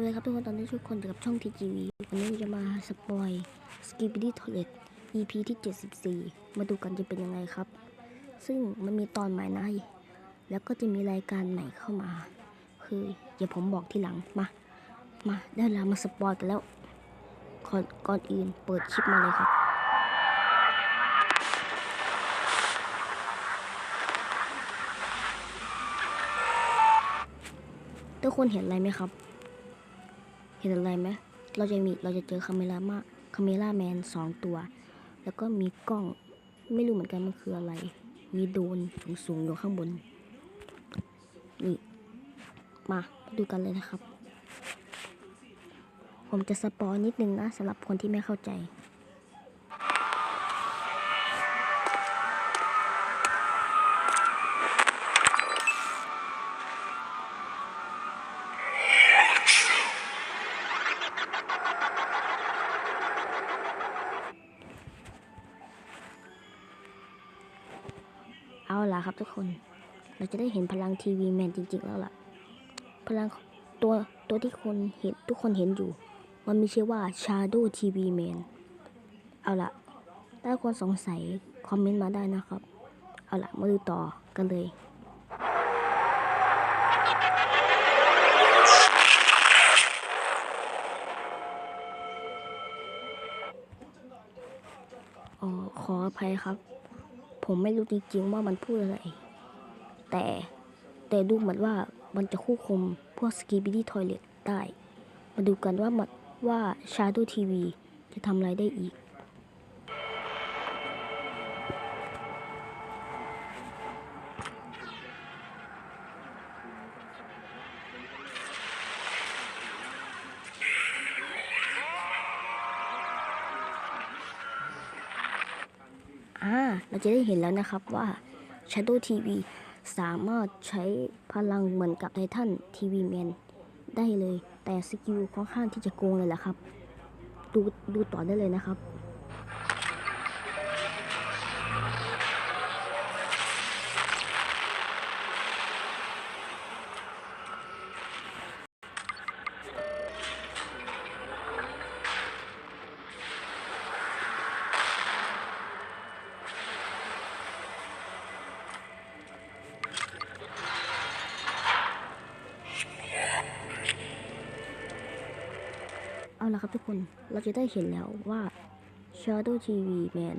วัสดีครับทุกคนตอนนี้ทุกคนอยู่กับช่องทีจีวีวันนี้จะมาสปอยสกี b ดี้ทอเลต EP ที่ 74 มาดูกันจะเป็นยังไงครับ ซึ่งมันมีตอนใหม่นะแล้วก็จะมีรายการใหม่เข้ามา คือเดี๋ยวผมบอกทีหลังมา มาได้เวลามาสปอยกันแล้วก่อนก่อนอื่นเปิดคลิปมาเลยครับทุกคนเห็นอะไรไหมครับ เห็นอะไรไหมเราจะมีเราจะเจอคาเมล่ามาคาเมล่าแมนสองตัว แล้วก็มีกล้อง ไม่รู้เหมือนกันมันคืออะไร มีโดนสูงๆอยู่ข้างบน นี่ มาดูกันเลยนะครับ ผมจะสปอยนิดนึงนะสำหรับคนที่ไม่เข้าใจ เอาล่ะครับทุกคน เราจะได้เห็นพลังทีวีแมนจริง ๆ แล้วล่ะ พลังตัวตัวที่คนเห็นทุกคนเห็นอยู่ มันมีชื่อว่า Shadow TV Man เอาล่ะ ถ้าคนสงสัยคอมเมนต์มาได้นะครับ เอาล่ะ มาดูต่อกันเลยอ๋อขออภัยครับ ผมไม่รู้จริงๆว่ามันพูดอะไร แต่แต่ดูเหมือนว่ามันจะควบคุมพวกสกีบิดี้ทอยเลตได้ มาดูกันว่ามันว่าชาร์ดูทีวีจะทำอะไรได้อีก เราจะได้เห็นแล้วนะครับว่า Shadow TV สามารถใช้พลังเหมือนกับไททันทีวีแมนได้เลย แต่สกิลค่อนข้างที่จะโกงเลยแหละครับ ดูดูต่อได้เลยนะครับ ละครับทุกคน เราจะได้เห็นแล้วว่า Shadow TV Man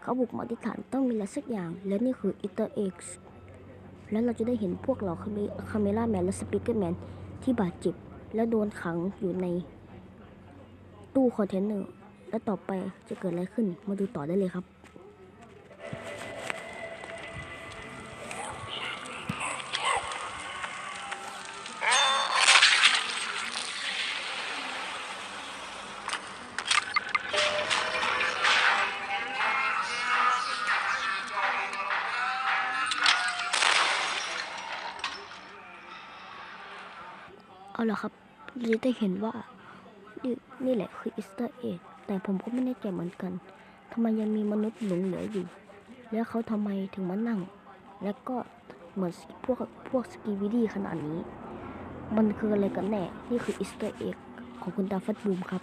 เขาบุกมาที่ฐานต้องมีอะไรสักอย่าง และนี่คือ Easter Eggs แล้วเราจะได้เห็นพวกเราคาเมล่าแมนและสปิเกอร์แมนที่บาดเจ็บ และโดนขังอยู่ในตู้คอนเทนเนอร์ และต่อไปจะเกิดอะไรขึ้น มาดูต่อได้เลยครับ เอาละครับเราจะได้เห็นว่า นี่นี่แหละคืออิสเตอร์เอ็กแต่ผมก็ไม่แน่ใจเหมือนกันทำไมยังมีมนุษย์หลงเหลืออยู่ แล้วเขาทำไมถึงมานั่ง แล้วก็เหมือนพวกพวกสกีวิดี้ขนาดนี้ มันคืออะไรกันแน่ นี่คืออิสเตอร์เอ็กของคุณตาฟัดบูมครับ